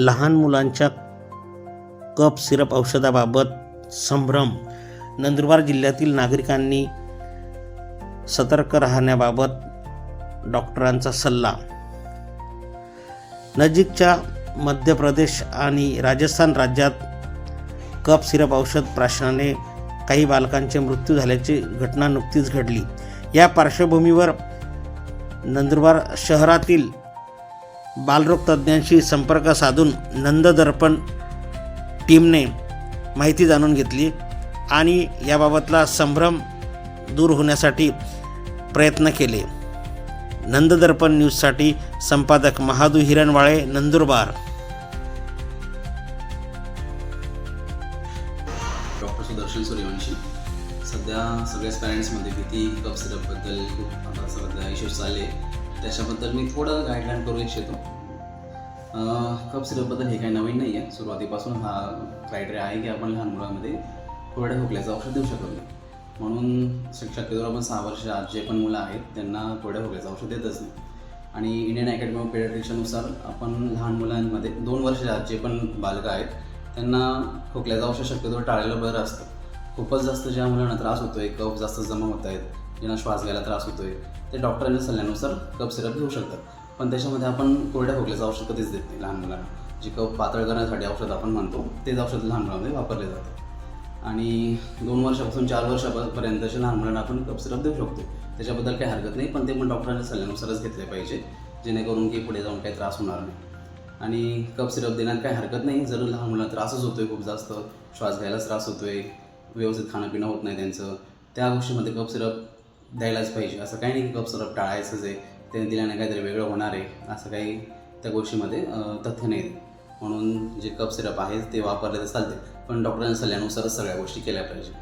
लहान मुलांच्या cup syrup औषधाबाबत संभ्रम. नंदुरबार जिल्ह्यातील नागरिकांनी सतर्क राहण्याबाबत डॉक्टरांचा सल्ला. नजीकच्या मध्य प्रदेश आणि राजस्थान राज्यात कप सिरप औषध प्राशनाने काही बालकांचे मृत्यू झाल्याची घटना नुकतीच घडली. या पार्श्वभूमीवर नंदुरबार शहरातील बालरोग तज्ज्ञांशी संपर्क साधून नंददर्पण टीमने माहिती जाणून घेतली आणि याबाबतला संभ्रम दूर होण्यासाठी प्रयत्न केले. नंददर्पण न्यूजसाठी संपादक महादू हिरणवाळे नंदुरबार. डॉक्टर सुदर्शन सूर्यवंशी. सध्या सगळ्याच पॅरेंट्समध्ये किती कप सिरपबद्दल खूप आता सध्या इश्यूज चालले. त्याच्याबद्दल मी थोडं गाईडलाईन करू इच्छितो कप सिरपबद्दल हे काही नवीन नाही आहे सुरुवातीपासून हा क्रायटेरिया आहे की आपण लहान मुलांमध्ये कोरड्या खोकल्याचं औषध देऊ शकत नाही. म्हणून शक्यतो आपण सहा वर्ष आज जे पण मुलं आहेत त्यांना कोरड्या खोकल्याचं औषध देतच नाही. आणि इंडियन अकॅडमी ऑफ पेडियाट्रिक्सनुसार आपण लहान मुलांमध्ये दोन वर्षाच्या आज जे पण बालकं आहेत त्यांना खोकल्याचं औषध शक्यतो टाळलेलं बरं असतं. खूपच जास्त ज्या मुलांना त्रास होतो आहे कफ जास्त जमा होत आहेत ज्यांना श्वास घ्यायला त्रास होतोय ते डॉक्टरांच्या सल्ल्यानुसार कप सिरप घेऊ शकतात. पण त्याच्यामध्ये आपण कोरड्या खोकल्याचं औषध कधीच देत नाही लहान मुलांना. जे कप पातळ करण्यासाठी औषध आपण म्हणतो तेच औषध लहान मुलांमध्ये वापरले जाते. आणि दोन वर्षापासून चार वर्षापर्यंतच्या लहान मुलांना आपण कप सिरप देऊ शकतो. त्याच्याबद्दल काही हरकत नाही पण ते पण डॉक्टरांच्या सल्ल्यानुसारच घेतले पाहिजे जेणेकरून की पुढे जाऊन काही त्रास होणार नाही. आणि कप सिरप देण्यात काही हरकत नाही जर लहान मुलांना त्रासच होतोय खूप जास्त श्वास घ्यायलाच त्रास होतोय व्यवस्थित खाणं पिणं होत नाही त्यांचं त्या गोष्टीमध्ये कप सिरप द्यायलाच पाहिजे. असं काही नाही की कप सिरप टाळायचंच आहे. ते दिल्याने काहीतरी वेगळं होणार आहे. असं काही त्या गोष्टीमध्ये तथ्य नाही. म्हणून जे कप सिरप आहेत ते वापरले तर चालते. पण डॉक्टरांच्या सल्ल्यानुसारच सगळ्या गोष्टी केल्या पाहिजे.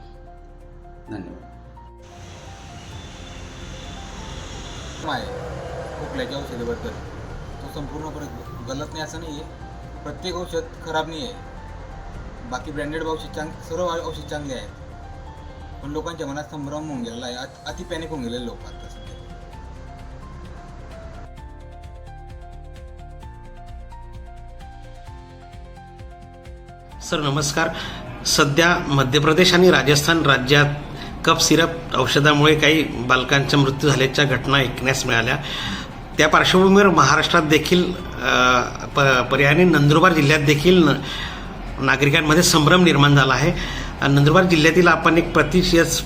धन्यवाद. आहे खोकल्याच्या औषधाबद्दल. तो संपूर्णपणे गलत नाही असं नाही आहे प्रत्येक औषध खराब नाही आहे बाकी ब्रँडेड औषध चांग सर्व औषध चांगले आहेत. पण लोकांच्या मनात संभ्रम होऊन गेलेला आहे. अति पॅनिक होऊन गेलेले लोक आता सध्या. सर नमस्कार. सध्या मध्य प्रदेश आणि राजस्थान राज्यात कप सिरप औषधामुळे काही बालकांचा मृत्यू झाल्याच्या घटना ऐकण्यास मिळाल्या. त्या पार्श्वभूमीवर महाराष्ट्रात देखील प पर्यायाने नंदुरबार जिल्ह्यात देखील न- नागरिकांमध्ये संभ्रम निर्माण झाला आहे. नंदुरबार जिल्ह्यातील आपण एक प्रतिशत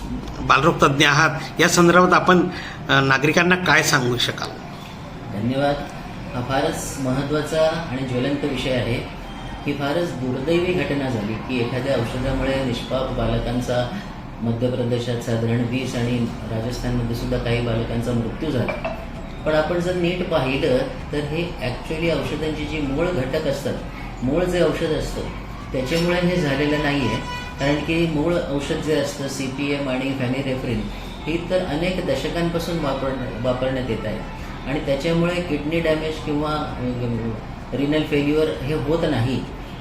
बालरोग तज्ज्ञ आहात. या संदर्भात आपण नागरिकांना काय सांगू शकाल? धन्यवाद. हा फारच महत्त्वाचा आणि ज्वलंत विषय आहे. ही फारच दुर्दैवी घटना झाली की एखाद्या औषधामुळे निष्पाप बालकांचा मध्य प्रदेशात साधारण वीस आणि राजस्थानमध्ये सुद्धा काही बालकांचा मृत्यू झाला. पण आपण जर नीट पाहिलं तर हे ॲक्च्युली औषधांची जी मूळ घटक असतात मूळ जे औषध असतं त्याच्यामुळे हे झालेलं नाही आहे कारण की मूळ औषध जे असतं सी पी एम आणि फॅनिरेफ्रिन ही तर अनेक दशकांपासून वापर वापरण्यात येत आहे. आणि त्याच्यामुळे किडनी डॅमेज किंवा रिनल फेल्युअर हे होत नाही.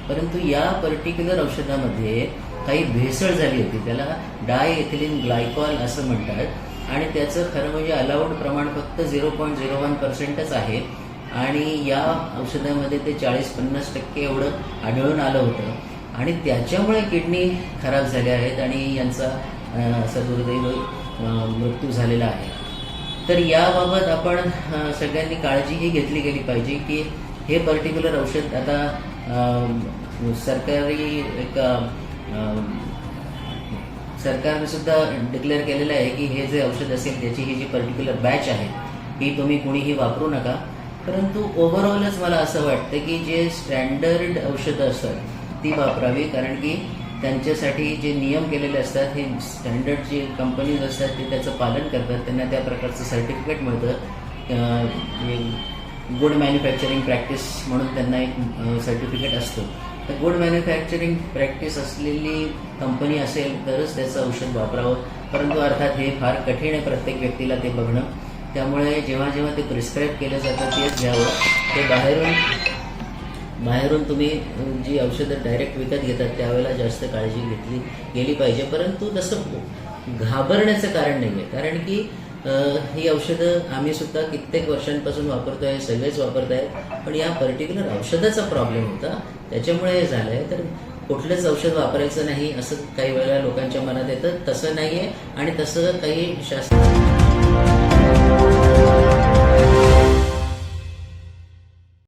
परंतु या पर्टिक्युलर औषधामध्ये काही भेसळ झाली होती. त्याला डाय एथिलिन ग्लायकॉल असं म्हणतात. आणि त्याचं खरं म्हणजे अलाउड प्रमाण फक्त झिरो पॉईंट झिरो वन पर्सेंटच आहे. आणि या औषधामध्ये ते चाळीस पन्नास टक्के एवढं आढळून आलं होतं. आणि त्याच्यामुळे किडनी खराब झाल्या आहेत आणि यांचा सदुर्दैव दुर्दैव मृत्यू झालेला आहे. तर याबाबत आपण सगळ्यांनी सगळ्यांनी काळजीही घेतली गेली पाहिजे की हे पर्टिक्युलर औषध आता सरकारी एक सरकारने सुद्धा डिक्लेअर केलेलं आहे की हे जे औषध असेल त्याची ही जी पर्टिक्युलर बॅच आहे ही तुम्ही कुणीही वापरू नका. परंतु ओव्हरऑलच मला असं वाटतं की जे स्टँडर्ड औषधं असतात ती वापरावी कारण की त्यांच्यासाठी जे नियम केलेले असतात हे स्टँडर्ड जे कंपनीज असतात ते त्याचं पालन करतात. त्यांना त्या प्रकारचं सर्टिफिकेट मिळतं. गुड मॅन्युफॅक्चरिंग प्रॅक्टिस म्हणून त्यांना एक सर्टिफिकेट असतं. तर गुड मॅन्युफॅक्चरिंग प्रॅक्टिस असलेली कंपनी असेल तरच त्याचं औषध वापरावं. परंतु अर्थात हे फार कठीण आहे प्रत्येक व्यक्तीला ते बघणं. त्यामुळे जेव्हा जेव्हा ते प्रिस्क्राईब केलं जातं तेच घ्यावं. ते बाहेरून बाहेरून तुम्ही जी औषधं डायरेक्ट विकत घेतात त्यावेळेला जास्त काळजी घेतली गेली पाहिजे. परंतु तसं घाबरण्याचं कारण नाही आहे कारण की ही औषधं आम्ही सुद्धा कित्येक वर्षांपासून वापरतोय सगळेच वापरत आहेत पण या पर्टिक्युलर औषधाचा प्रॉब्लेम होता. त्याच्यामुळे हे झालंय. तर कुठलंच औषध वापरायचं नाही असं काही वेळेला लोकांच्या मनात येतं. तसं नाही आहे आणि तसं काही शास्त्र